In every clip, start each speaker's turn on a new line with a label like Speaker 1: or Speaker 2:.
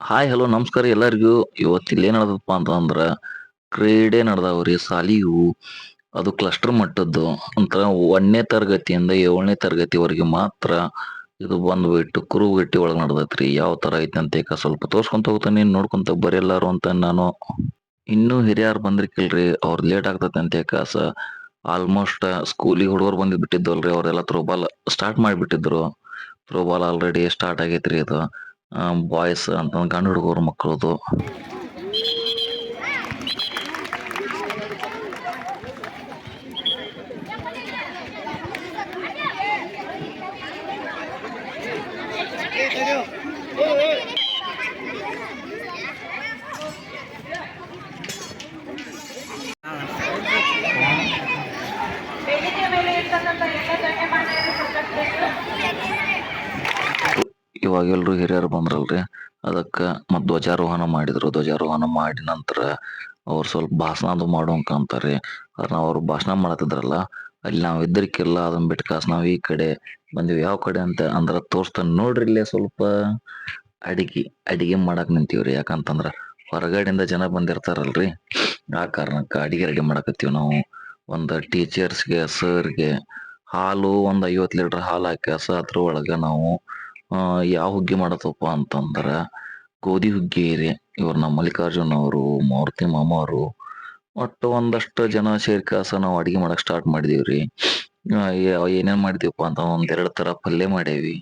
Speaker 1: Hi hello ನಮಸ್ಕಾರ ಎಲ್ಲರಿಗೂ. ಇವತ್ತು ಇಲ್ಲಿ ನಡೆದಪ್ಪ ಅಂತಂದ್ರೆ, ಕ್ರೀಡೆ ನಡೆದಾವ್ರಿ, ಸಾಲಿಯು. ಅದು ಕ್ಲಸ್ಟರ್ ಮಟ್ಟದ್ದು. ಅಂತ ಒಂದನೇ ತರಗತಿಯಿಂದ ಏಳನೇ ತರಗತಿವರೆಗೆ ಮಾತ್ರ ಇದು ಬಂದ್ಬಿಟ್ಟು ಕುರುಗಟ್ಟಿ ಒಳಗೆ ನಡೆದೈತ್ರಿ. ಯಾವ ತರ ಐತೆ ಅಂತ ಈಗ ಸ್ವಲ್ಪ ತೋರ್ಸ್ಕೊಂತ ಹೋಗ್ತಾನೆ. ನೋಡ್ಕೊಂತ ಬರೆಯಲ್ಲಾರು ಅಂತ ನಾನು. ಇನ್ನೂ ಹಿರಿಯರು ಬಂದ್ರಿಕಿಲ್ರಿ ಅವ್ರು ಲೇಟ್ ಆಗ್ತೈತೆ ಅಂತ ಕಾಸ ಆಲ್ಮೋಸ್ಟ್ ಸ್ಕೂಲಿಗೆ ಹುಡುಗರು ಬಂದು ಬಿಟ್ಟಿದ್ದಲ್ರಿ. ಅವರೆಲ್ಲ ಥ್ರೋಬಾಲ್ ಸ್ಟಾರ್ಟ್ ಮಾಡಿಬಿಟ್ಟಿದ್ರು. ಥ್ರೋಬಾಲ್ ಆಲ್ರೆಡಿ ಸ್ಟಾರ್ಟ್ ಆಗೈತ್ರಿ ಇದು ಬಾಯ್ಸ್ ಅಂತ ಗಂಡು ಹುಡುಗರು ಮಕ್ಕಳದು
Speaker 2: ವೇದಿಕೆ ಮೇಲೆ ಇರ್ತಕ್ಕಂಥ ಎಲ್ಲ
Speaker 1: ಇವಾಗ ಎಲ್ಲರೂ ಹಿರಿಯರು ಬಂದ್ರಲ್ರಿ. ಅದಕ್ಕೆ ಮತ್ತು ಧ್ವಜಾರೋಹಣ ಮಾಡಿದ್ರು. ಧ್ವಜಾರೋಹಣ ಮಾಡಿದ ನಂತರ ಅವ್ರು ಸ್ವಲ್ಪ ಭಾಷಣ ಅದು ಮಾಡೋ ಅಂತಾರೆ ಅದನ್ನ ಅವ್ರು ಭಾಷಣ ಮಾಡತ್ತಿದ್ರಲ್ಲ ಅಲ್ಲಿ ನಾವು ಇದ್ರಿಕ್ಕೆಲ್ಲ ಅದನ್ನ ಬಿಟ್ಟು ಕಾಸ್ ನಾವು ಈ ಕಡೆ ಬಂದಿವಿ. ಯಾವ ಕಡೆ ಅಂತ ಅಂದ್ರ ತೋರಿಸ್ತಾನೆ ನೋಡ್ರಿ ಇಲ್ಲೇ ಸ್ವಲ್ಪ ಅಡಿಗೆ ಅಡಿಗೆ ಮಾಡಕ್ ನಿಂತೀವ್ರಿ. ಯಾಕಂತಂದ್ರ ಹೊರಗಡೆಯಿಂದ ಜನ ಬಂದಿರ್ತಾರಲ್ರಿ. ಆ ಕಾರಣಕ್ಕೆ ಅಡಿಗೆ ರೆಡಿ ಮಾಡಕತ್ತೀವಿ ನಾವು. ಒಂದ್ ಟೀಚರ್ಸ್ಗೆ ಸರ್ಗೆ ಹಾಲು ಒಂದ್ ಐವತ್ತು ಲೀಟರ್ ಹಾಲು ಹಾಕಿ ಅದ್ರ ಒಳಗ ನಾವು ಯಾವ ಹುಗ್ಗಿ ಮಾಡತ್ತಪ್ಪ ಅಂತಂದ್ರ ಗೋಧಿ ಹುಗ್ಗಿ ರೀ. ಇವ್ರ ನಮ್ಮ ಮಲ್ಲಿಕಾರ್ಜುನ್ ಅವರು, ಮಾರುತಿ ಮಾಮ ಅವರು, ಒಟ್ಟು ಒಂದಷ್ಟು ಜನ ಸೇರ್ಕಾಸ ನಾವು ಅಡಿಗೆ ಮಾಡಕ್ ಸ್ಟಾರ್ಟ್ ಮಾಡಿದೀವ್ರಿ ಏನೇನ್ ಮಾಡಿದೀವಪ್ಪ ಅಂತ ಒಂದೆರಡು ತರ ಪಲ್ಯ ಮಾಡೇವಿ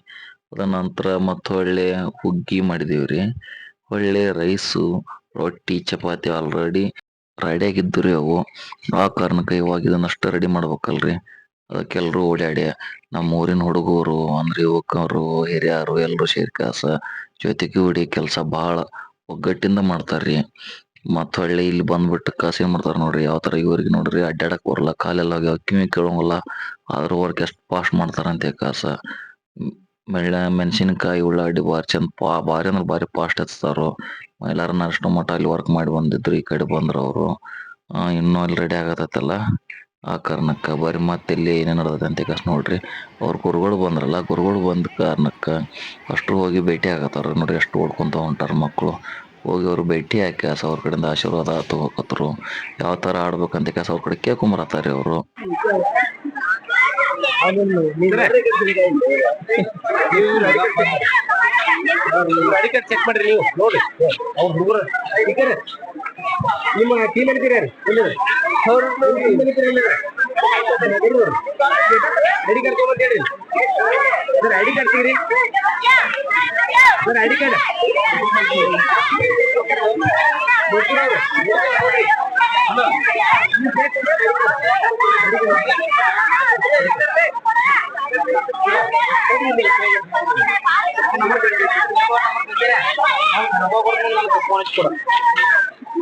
Speaker 1: ಅದ ನಂತರ ಮತ್ತ ಒಳ್ಳೆ ಹುಗ್ಗಿ ಮಾಡಿದೀವ್ರಿ ಒಳ್ಳೆ ರೈಸು, ರೊಟ್ಟಿ, ಚಪಾತಿ ಆಲ್ರೆಡಿ ರೆಡಿ ಆಗಿದ್ದು ರೀ ಅವು. ಆ ಕಾರಣಕ್ಕೆ ಇವಾಗ ಇದನ್ನಷ್ಟು ರೆಡಿ ಮಾಡ್ಬೇಕಲ್ರಿ. ಅದಕ್ಕೆಲ್ರು ಓಡಾಡಿ ನಮ್ಮ ಊರಿನ ಹುಡುಗರು, ಅಂದ್ರೆ ಯುವಕರು, ಹಿರಿಯರು ಎಲ್ರು ಸೇರ್ಕಾಸ ಜೊತೆಗೆ ಕೂಡಿ ಕೆಲಸ ಬಹಳ ಒಗ್ಗಟ್ಟಿಂದ ಮಾಡ್ತಾರ್ರಿ. ಮತ್ತ ಹೊಳ್ಳಿ ಇಲ್ಲಿ ಬಂದ್ಬಿಟ್ಟು ಕಾಸು ಏನ್ ಮಾಡ್ತಾರ ನೋಡ್ರಿ, ಯಾವ ತರ ಇವ್ರಿಗೆ ನೋಡ್ರಿ ಅಡ್ಡಾಡಕ್ ಬರಲ್ಲ, ಕಾಲೆಲ್ಲ ಹೋಗಿ ಕಿವಿ ಕೇಳಂಗಿಲ್ಲ, ಆದ್ರ ವರ್ಕ್ ಎಷ್ಟ್ ಫಾಸ್ಟ್ ಮಾಡ್ತಾರಂತೆ ಕಾಸ. ಮೆಳ್ಳ, ಮೆಣಸಿನಕಾಯಿ, ಉಳ್ಳಾಗಡ್ಡಿ ಬಾರಿ ಚಂದ ಪಾ ಬಾರಿ ಅಂದ್ರೆ ಬಾರಿ ಪಾಸ್ಟ್ ಹಚ್ತಾರು ಎಲ್ಲಾರು ಅಷ್ಟು ಮಟ್ಟ ಅಲ್ಲಿ ವರ್ಕ್ ಮಾಡಿ ಬಂದಿದ್ರು, ಈ ಕಡೆ ಬಂದ್ರು ಅವರು. ಇನ್ನೂ ಅಲ್ಲಿ ರೆಡಿ ಆಗತ್ತಲ್ಲ? ಆ ಕಾರಣಕ್ಕ ಬರ್ರಿ ಮತ್ತೆ ಇಲ್ಲಿ ಏನೇನು ನಡೆದೈತೆ ಅಂತ ಕಷ್ಟ ನೋಡ್ರಿ. ಅವ್ರು ಗುರುಗಳು ಬಂದ್ರಲ್ಲ, ಗುರುಗಳು ಬಂದ ಕಾರಣಕ್ಕ ಅಷ್ಟು ಹೋಗಿ ಭೇಟಿ ಆಗತ್ತಾರ. ನೋಡ್ರಿ ಎಷ್ಟು ಓಡ್ಕೊಂತ ಹೊಂಟಾರ ಮಕ್ಕಳು ಹೋಗಿ ಅವ್ರು ಭೇಟಿ ಹಾಕಿ ಕಾಸ ಅವ್ರ ಕಡೆಯಿಂದ ಆಶೀರ್ವಾದ ತಗೋಕತ್ರು. ಯಾವ ತರ ಆಡ್ಬೇಕಂತ ಕಾಸ ಅವ್ರ ಕಡೆ ಕೇಳ್ಕೊಂಬರತ್ತಾರಿ ಅವರು.
Speaker 3: ಚೆಕ್ ಮಾಡ್ರಿ ನೀವು ನೋಡಿ ಅವ್ರ ಟೀಮ್ ಇದ್ದಾರೆ? ನಿಮ್ಮ ಟೀಮ್ ಇದ್ದೀರಿ? ಐಡಿ ಕಾರ್ಡ್ ತಗೊಂಡ್ ಹೇಳಿ. ಸರ್ ಐಡಿ ಕಾರ್ಡ್ ಸಿಗ್ರಿ ಸರ್ ಐಡಿ ಕಾರ್ಡ್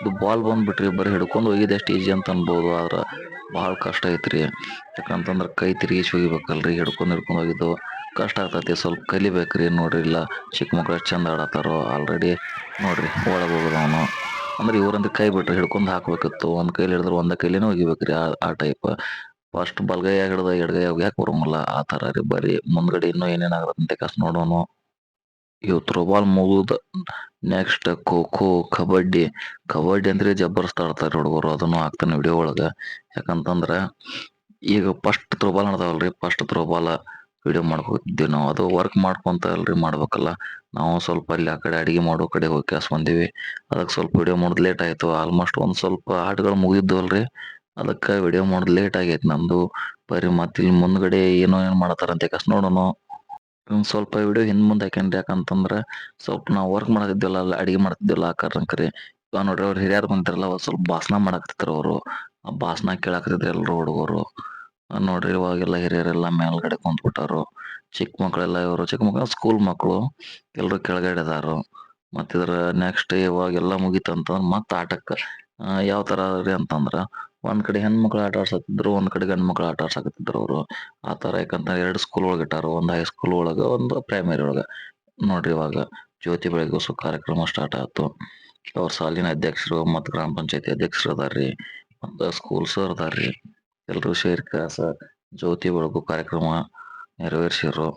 Speaker 1: ಇದು ಬಾಲ್ ಬಂದ್ಬಿಟ್ರಿ, ಬರೀ ಹಿಡ್ಕೊಂಡು ಹೋಗಿದೆ ಎಷ್ಟು ಈಜಿ ಅಂತ ಅನ್ಬೋದು, ಆದ್ರೆ ಭಾಳ ಕಷ್ಟ ಐತ್ರಿ. ಯಾಕಂತಂದ್ರೆ ಕೈ ತಿರುಗಿಸಿ ಹೋಗಿಬೇಕಲ್ರಿ, ಹಿಡ್ಕೊಂಡು ಹಿಡ್ಕೊಂಡು ಹೋಗಿದ್ದು. ಕಷ್ಟ ಆಗ್ತೈತಿ, ಸ್ವಲ್ಪ ಕಲಿಬೇಕ್ರಿ ನೋಡ್ರಿ, ಇಲ್ಲ ಚಿಕ್ಕ ಮಕ್ಳು ಚಂದ ಆಡತ್ತಾರೋ ಆಲ್ರೆಡಿ ನೋಡ್ರಿ, ಒಳಗೆ ಅವನು. ಅಂದ್ರೆ ಇವ್ರಂದ್ರೆ ಕೈ ಬಿಟ್ರಿ ಹಿಡ್ಕೊಂಡು ಹಾಕ್ಬೇಕಿತ್ತು, ಒಂದ್ ಕೈಲಿ ಹಿಡಿದ್ರೆ ಒಂದ ಕೈಲಿನೇ ಹೋಗಿಬೇಕ್ರಿ ಆ ಟೈಪ್ ಫಸ್ಟ್ ಬಲ್ಗೈಯಾಗ ಹಿಡ್ದ ಎಡಗೈ ಯಾಕೆ ಬರಂಗಿಲ್ಲ? ಆ ಥರ ರೀ ಬರೀ. ಮುಂದ್ಗಡೆ ಇನ್ನೂ ಏನೇನಾಗತ್ತಂತೆ ಕಸ್ ನೋಡೋಣ ಇವು ತ್ರೋಬಾಲ್ ಮುಗಿದ ನೆಕ್ಸ್ಟ್ ಖೋ ಖೋ, ಕಬಡ್ಡಿ. ಕಬಡ್ಡಿ ಅಂದ್ರೆ ಜಬ್ಬರ್ಸ್ತ ಆಡ್ತಾರೆ ಹುಡುಗರು. ಅದನ್ನು ಹಾಕ್ತಾನೆ ವಿಡಿಯೋ ಒಳಗ. ಯಾಕಂತಂದ್ರೆ ಈಗ ಫಸ್ಟ್ ತ್ರೋಬಾಲ್ ರೀ ಫಸ್ಟ್ ತ್ರೋಬಾಲ್ ವಿಡಿಯೋ ಮಾಡ್ಕೊತಿದ್ವಿ ನಾವು. ಅದು ವರ್ಕ್ ಮಾಡ್ಕೊಂತ ಅಲ್ರಿ, ಮಾಡ್ಬೇಕಲ್ಲ. ನಾವು ಸ್ವಲ್ಪ ಅಲ್ಲಿ ಆ ಕಡೆ ಅಡಿಗೆ ಮಾಡೋ ಕಡೆ ಹೋಗಿ ಕ್ಯಾಸ್ ಬಂದಿವಿ. ಅದಕ್ಕೆ ಸ್ವಲ್ಪ ವಿಡಿಯೋ ಮಾಡೋದು ಲೇಟ್ ಆಯಿತು. ಆಲ್ಮೋಸ್ಟ್ ಒಂದು ಸ್ವಲ್ಪ ಆಟಗಳು ಮುಗಿದ್ದು ಅದಕ್ಕೆ ವಿಡಿಯೋ ಮಾಡೋದು ಲೇಟ್ ಆಗೈತೆ ನಮ್ದು ಬರೀ ಮತ್ತೆ ಇಲ್ಲಿ ಮುಂದ್ಗಡೆ ಏನೋ ಏನ್ ಮಾಡತಾರಂತೆ ಕಸ್ ನೋಡೋಣ ಸ್ವಲ್ಪ ವಿಡಿಯೋ ಹಿಂದ್ ಮುಂದೆ ಹಾಕ್ಯಾನ್ರಿ ಯಾಕಂತಂದ್ರ ಸ್ವಲ್ಪ ನಾವು ವರ್ಕ್ ಮಾಡತ್ತಿದ್ವಲ್ಲ ಅಲ್ಲಿ ಅಡಿಗೆ ಮಾಡ್ತಿದ್ವಲ್ಲ ಆ ಕಾರಣಕ್ಕೆ ಇವಾಗ ನೋಡ್ರಿ ಅವ್ರು ಹಿರಿಯರು ಬಂದಿರಲ್ಲ ಸ್ವಲ್ಪ ಭಾಷಣ ಮಾಡಾಕತ್ತಿದ್ರು ಅವರು. ಭಾಷಣ ಕೇಳಾಕತ್ತಿದ್ರು ಎಲ್ರು ಹುಡುಗರು. ನೋಡ್ರಿ ಇವಾಗೆಲ್ಲ ಹಿರಿಯರೆಲ್ಲ ಮೇಲ್ಗಡೆ ಕುಂತ್ಬಿಟ್ಟಾರು. ಚಿಕ್ಕ ಮಕ್ಕಳೆಲ್ಲ ಇವರು ಚಿಕ್ಕ ಮಕ್ಕಳು ಸ್ಕೂಲ್ ಮಕ್ಕಳು ಎಲ್ಲರೂ ಕೆಳಗಡೆ ಇದಾರು ಮತ್ತಿದ್ರ ನೆಕ್ಸ್ಟ್ ಇವಾಗೆಲ್ಲ ಮುಗೀತಂತಂದ್ರೆ ಮತ್ತೆ ಆಟಕ್ಕ ಯಾವ ತರ ರೀ ಅಂತಂದ್ರ ಒಂದ್ ಕಡೆ ಹೆಣ್ಮಕ್ಳು ಆಟ ಆಡ್ಸಕತ್ತಿದ್ರು, ಒಂದ್ ಕಡೆ ಗಂಡ್ ಮಕ್ಳು ಆಟ ಆಡ್ಸಕತ್ತಿದ್ರು ಅವರು. ಆತರ ಎರಡು ಸ್ಕೂಲ್ ಒಳಗ ಇಟ್ಟಾರ, ಒಂದ್ ಹೈಸ್ಕೂಲ್ ಒಳಗ, ಒಂದು ಪ್ರೈಮರಿ ಒಳಗ. ನೋಡ್ರಿ ಇವಾಗ ಜ್ಯೋತಿ ಬೆಳಗಿಸೋ ಕಾರ್ಯಕ್ರಮ ಸ್ಟಾರ್ಟ್ ಆಯ್ತು. ಅವ್ರ ಸಾಲಿನ ಅಧ್ಯಕ್ಷರು ಮತ್ತ್ ಗ್ರಾಮ ಪಂಚಾಯತಿ ಅಧ್ಯಕ್ಷರು ಅದಾರ್ರಿ, ಮತ್ತ ಸ್ಕೂಲ್ ಸರ್ ಅದಾರ್ರಿ. ಎಲ್ರು ಸೇರಿ ಕಾಸ ಜ್ಯೋತಿ ಬೆಳಗು ಕಾರ್ಯಕ್ರಮ ನೆರವೇರಿಸಿರು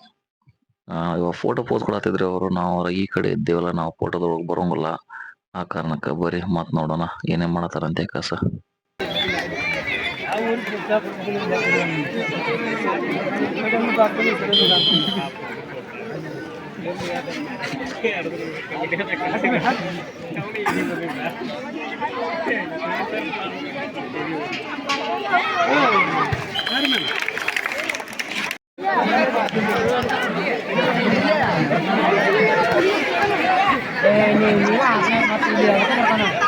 Speaker 1: ಆ, ಇವಾಗ ಫೋಟೋ ಪೋಸ್ ಕೊಡತ್ತಿದ್ರಿ ಅವರು. ನಾವು ಈ ಕಡೆ ಇದ್ದೇವಲ್ಲ, ನಾವು ಫೋಟೋದೊಳಗೆ ಬರೋಂಗಿಲ್ಲ. ಆ ಕಾರಣಕ್ಕ ಬರೀ ಮತ್ ನೋಡೋಣ ಏನೇನ್ ಮಾಡತಾರಂತೆ ಕಾಸ
Speaker 2: Ini ini saya
Speaker 1: mati dia, kenapa nak?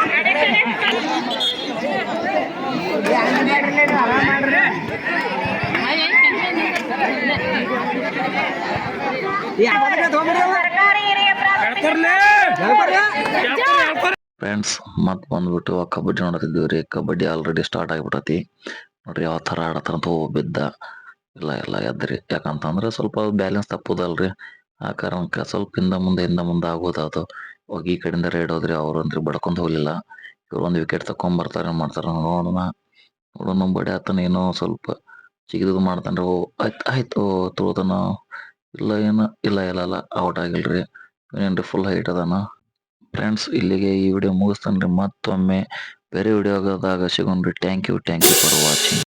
Speaker 1: Friends ಮತ್ ಬಂದ್ಬಿಟ್ಟು ಆ ಕಬಡ್ಡಿ ನೋಡತಿದ್ದೀವಿ ರೀ. ಕಬಡ್ಡಿ ಆಲ್ರೆಡಿ ಸ್ಟಾರ್ಟ್ ಆಗಿಬಿಟ್ಟತಿ ನೋಡ್ರಿ ಯಾವ ತರ ಆಡತಾರಂತ ಹೋಗ್ ಬಿದ್ದ. ಇಲ್ಲ ಎಲ್ಲ ಎದ್ರಿ. ಯಾಕಂತಂದ್ರೆ ಸ್ವಲ್ಪ ಬ್ಯಾಲೆನ್ಸ್ ತಪ್ಪುದಲ್ರಿ. ಆ ಕಾರಣಕ್ಕೆ ಸ್ವಲ್ಪ ಹಿಂದ ಮುಂದೆ ಹಿಂದ ಮುಂದೆ ಆಗೋದು ಅದು. ಹೋಗಿ ಈ ಕಡೆಯಿಂದ ರೈಡ್ ಹೋದ್ರಿ ಅವ್ರು ಅಂದ್ರೆ ಬಡ್ಕೊಂಡು ಹೋಗ್ಲಿಲ್ಲ. ಇವ್ರು ಒಂದು ವಿಕೆಟ್ ತಕೊಂಡ್ ಬರ್ತಾರೆ ಏನ್ ಮಾಡ್ತಾರ ನೋಡೋಣ. ನೋಡೋಣ ಬಡಿ ಆತನ ಏನೋ ಸ್ವಲ್ಪ ಚಿಗಿದು ಮಾಡ್ತಾನ್ರಿ. ಓ ಆಯ್ತು ಆಯ್ತು ತೋದನ ಇಲ್ಲ ಏನ, ಇಲ್ಲ ಇಲ್ಲ ಇಲ್ಲ ಔಟ್ ಆಗಿಲ್ರಿ. ಏನ್ರಿ ಫುಲ್ ಹೈಟ್ ಅದಾನ? ಫ್ರೆಂಡ್ಸ್ ಇಲ್ಲಿಗೆ ಈ ವಿಡಿಯೋ ಮುಗಿಸ್ತಾನ್ರಿ. ಮತ್ತೊಮ್ಮೆ ಬೇರೆ ವಿಡಿಯೋದಾಗ ಸಿಗೋಣ್ರಿ. Thank you thank you for watching